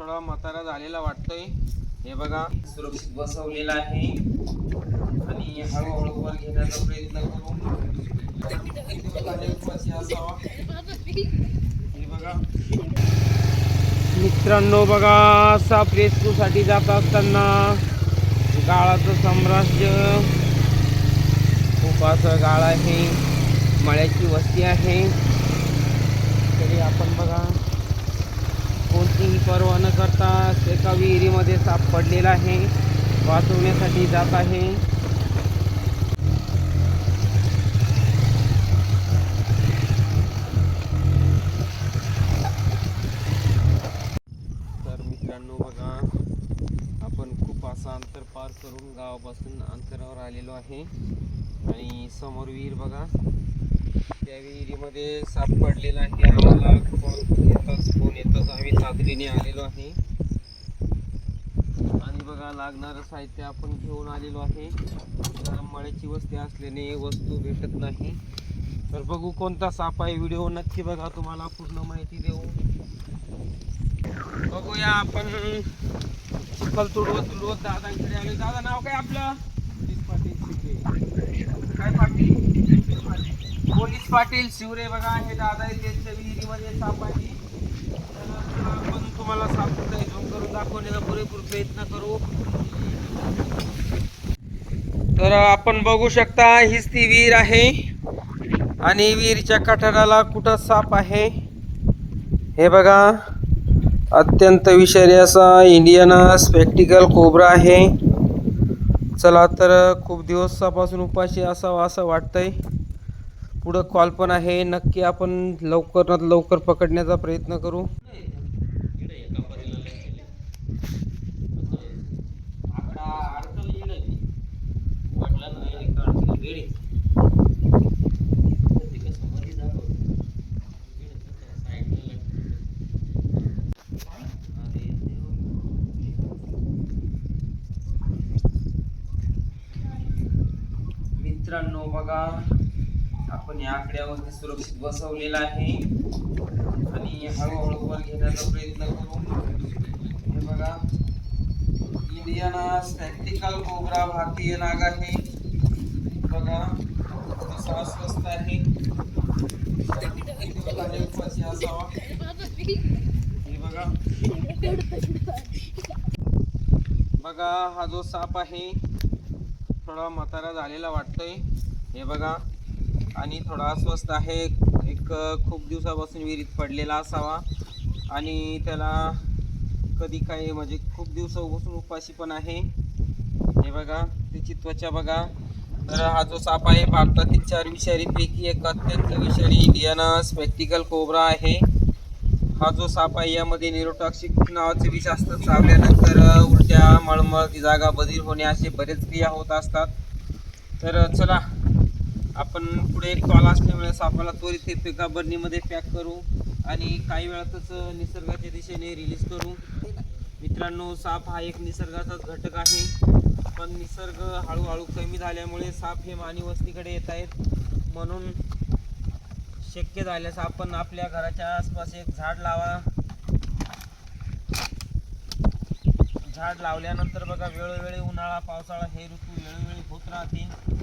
थोडा म्हातारा झालेला वाटतोय. हे बघा सुरक्षित बसवलेला आहे. आणि हळूहळू वर घेण्याचा प्रयत्न करू हे बघा. मित्रांनो बघा असा रेस्क्यू साठी जात असताना गाळाचं साम्राज्य. खूप असं गाळ आहे. मळ्याची वस्ती आहे. तरी आपण बघा. पर्वा न करता एका विहिरीमध्ये साप पडलेला आहे. वाचवण्यासाठी जात आहे. तर मित्रांनो बघा आपण खूप असं अंतर पार करून गावापासून अंतरावर आलेलो आहे. आणि समोर विहीर बघा. त्या विहिरीमध्ये साप पडलेला आहे. आम्हाला फोन येताच फोन येताच. आम्ही तातडीने आलेलो आहे. आणि बघा लागणारं साहित्य आपण घेऊन आलेलो आहे. मळ्याची वस्ती असल्याने वस्तू भेटत नाही. तर बघू कोणता साप आहे. व्हिडिओ नक्की बघा तुम्हाला पूर्ण माहिती देऊ. बघूया आपण. चिखल तुडवत तुडवत दादांकडे आलो. दादा नाव काय आपलं काय पाटील पोलीस पाटील शिवरे बघा हे दादा आहे त्यांच्या विहिरीमध्ये साप आहे. आपण तुम्हाला साप कुठे झोम करून दाखवण्याचा पुरेपूर प्रयत्न करू. तर आपण बघू शकता हीच ती विहीर आहे. आणि विहीरच्या कठाराला कुठं साप आहे? हे बघा अत्यंत विषारी असा इंडियन स्पेक्टिकल कोबरा आहे. चला तर खूप दिवसापासून उपाशी असावा असं वाटतंय. पुढं कॉल पण आहे. नक्की आपण लवकरात लवकर पकडण्याचा प्रयत्न करू. मित्रांनो बघा आपण या आकड्यावरती सुरक्षित बसवलेला आहे. आणि हळूहळू वर घेण्याचा प्रयत्न करू हे बघा इंडियन स्टॅटिकल कोबरा भारतीय नाग आहे. बघा कसा स्वस्त आहे. हे बघा. बघा हा जो साप आहे थोडा म्हातारा झालेला वाटतोय. हे बघा. आणि थोडा अस्वस्थ आहे. एक खूप दिवसापासून विहिरीत पडलेला असावा. आणि त्याला कधी काही म्हणजे खूप दिवसापासून उपाशी पण आहे. हे बघा त्याची त्वचा बघा. तर हा जो साप आहे भारतातील चार विषारीपैकी एक अत्यंत विषारी इंडियन स्पेक्टिकल कोबरा आहे. हा जो साप आहे यामध्ये निरोटॉक्सिक नावाचे विष असतात. चावल्यानंतर उलट्या मळमळ ती जागा बधीर होणे असे बरेच क्रिया होत असतात. तर चला आपण पुढे एक कॉल असल्यामुळे सापाला त्वरित एका बर्नीमध्ये पॅक करू आणि काही वेळातच निसर्गाच्या दिशेने रिलीज करू. मित्रांनो साप हा एक निसर्गाचाच घटक आहे. पण निसर्ग हळूहळू कमी झाल्यामुळे साप हे मानवी वस्तीकडे येत आहेत. म्हणून शक्य झाल्यास आपण आपल्या घराच्या आसपास एक झाड लावा. झाड लावल्यानंतर बघा वेळोवेळी उन्हाळा पावसाळा हे ऋतू वेळोवेळी होत राहतील.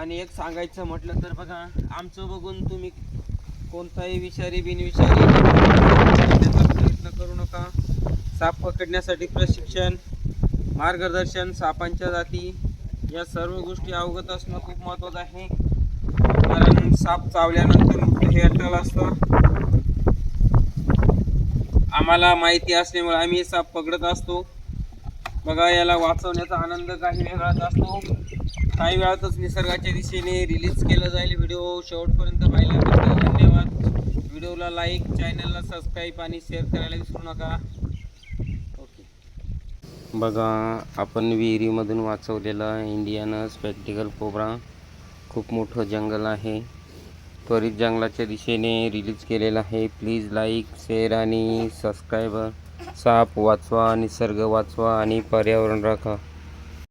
आणि एक सांगायचं म्हटलं तर बघा आमचं बघून तुम्ही कोणताही विषारी बिनविषारी प्रयत्न करू नका. साप पकडण्यासाठी प्रशिक्षण मार्गदर्शन सापांच्या जाती या सर्व गोष्टी अवगत असणं खूप महत्त्वाचं आहे. कारण साप चावल्यानंतर हे अटल असतं. आम्हाला माहिती असल्यामुळे आम्ही साप पकडत असतो. बघा याला वाचवण्याचा आनंद काही वेगळाच असतो. काही वेळातच निसर्गाच्या दिशेने रिलीज केलं जाईल व्हिडिओ शेवटपर्यंत पाहिल्याबद्दल धन्यवाद. व्हिडिओला लाईक चॅनलला सबस्क्राईब आणि शेअर करायला विसरू नका. ओके बघा आपण विहिरीमधून वाचवलेला इंडियन स्पेक्टिकल कोबरा खूप मोठं जंगल आहे. त्वरित जंगलाच्या दिशेने रिलीज केलेला आहे. प्लीज लाईक शेअर आणि सबस्क्राईब साप वाचवा निसर्ग वाचवा आणि पर्यावरण राखा.